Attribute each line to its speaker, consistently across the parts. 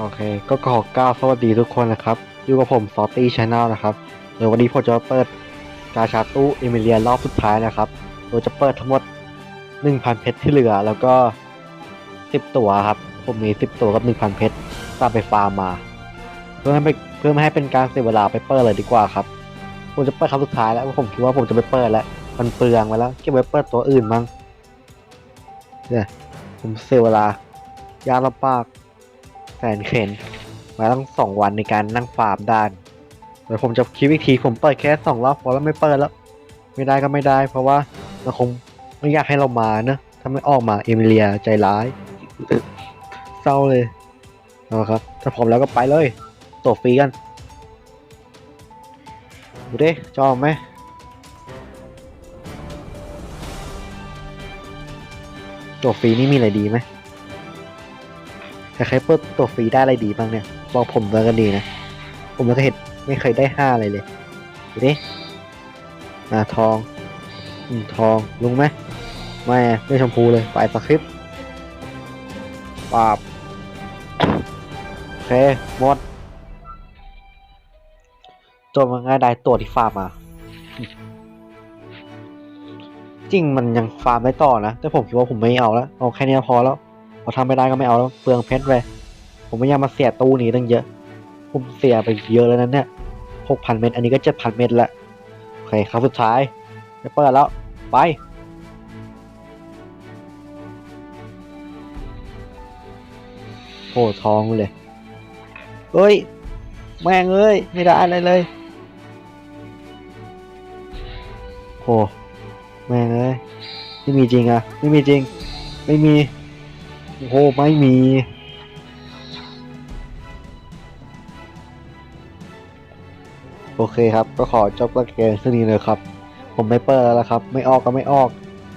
Speaker 1: โอเค ก็ขอกล่าวสวัสดีทุกคนนะครับ อยู่กับผมซอตตี้ชาแนลนะครับ เดี๋ยววันนี้ผมจะเปิดกาชาตู้เอมิเลียรอบสุดท้ายนะครับโดยจะเปิดทั้งหมด 1,000 เพชรที่เหลือ แล้วก็ 10 ตัวครับ ผมมี 10 ตัวกับ 1,000 เพชรตามไปฟาร์มมา เพื่อให้เพื่อไม่ให้เป็นการเสียเวลาไปเปิดเลยดีกว่าครับ ผมจะเปิดครั้งสุดท้ายแล้วผมคิดว่าผมจะไม่เปิดแล้ว มันเปลืองไปแล้วเก็บไว้เปิดตัวอื่นมั้งเนี่ยผมเสียเวลายากลำบาก แสนเข็นมาตั้งสองวันในการนั่งฟาร์มด้านเดี๋ยวผมจะคิดวิธีผมเปิดแค่สองรอบพอแล้วไม่เปิดแล้ว ไม่ได้ก็ไม่ได้ เพราะว่าเราคงไม่อยากให้เรามาเนะถ้าไม่ออกมาเอมิเลียใจร้ายเศร้าเลยเอาครับ ถ้าพร้อมแล้วก็ไปเลยตัวฟรีกันดูดิจองไหมตัวฟรีนี่มีอะไรดีไหม ใครเปิดตัวฟรีได้อะไรดีบ้างเนี่ย บอกผมแล้วกันดีนะ ผมไม่เคยเห็นไม่เคยได้ห้าอะไรเลยดูดิอ่าทองอืมทองลุงไหมไม่ไม่ชมพูเลยไปสคริปต์ปาบโอเคหมดตัวมันง่ายได้ตัวที่ฟาร์มมาจริงมันยังฟาร์มได้ต่อนะ แต่ผมคิดว่าผมไม่เอาแล้วเอาแค่นี้พอแล้ว อทำไม่ได้ก็ไม่เอาแล้วเปลืองเพชรเลยผมไม่อยากมาเสียตู้นี้ตั้งเยอะ ผมเสียไปเยอะแล้วนั้นเนี่ยหกพันเม็ดอันนี้ก็เจ็ดพันเม็ดละโอเคครั้งสุดท้ายจะเปิดแล้ว ไป โอ้ทองเลย เฮ้ย แม่งเอ้ย ไม่ได้อะไรเลยโอ้แม่งเอ้ย ไม่มีจริงอะไม่มีจริง ไม่มี โอ้โหไม่มี โอเคครับ ก็ขอจบการเกมเท่นี้เลยครับ ผมไม่เปิดแล้วครับ ไม่ออกก็ไม่ออก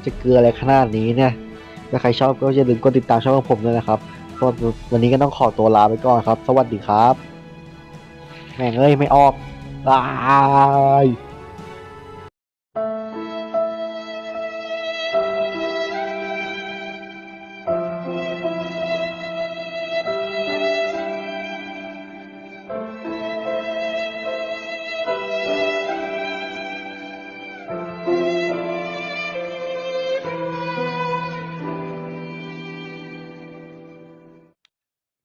Speaker 1: จะเกลืออะไรขนาดนี้เนี่ยถ้าใครชอบก็อย่าลืมกดติดตามช่องของผมด้วยนะครับก็วันนี้ก็ต้องขอตัวลาไปก่อนครับ สวัสดีครับ แม่งเอ้ย ไม่ออกบาย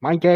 Speaker 1: ไม่เจ้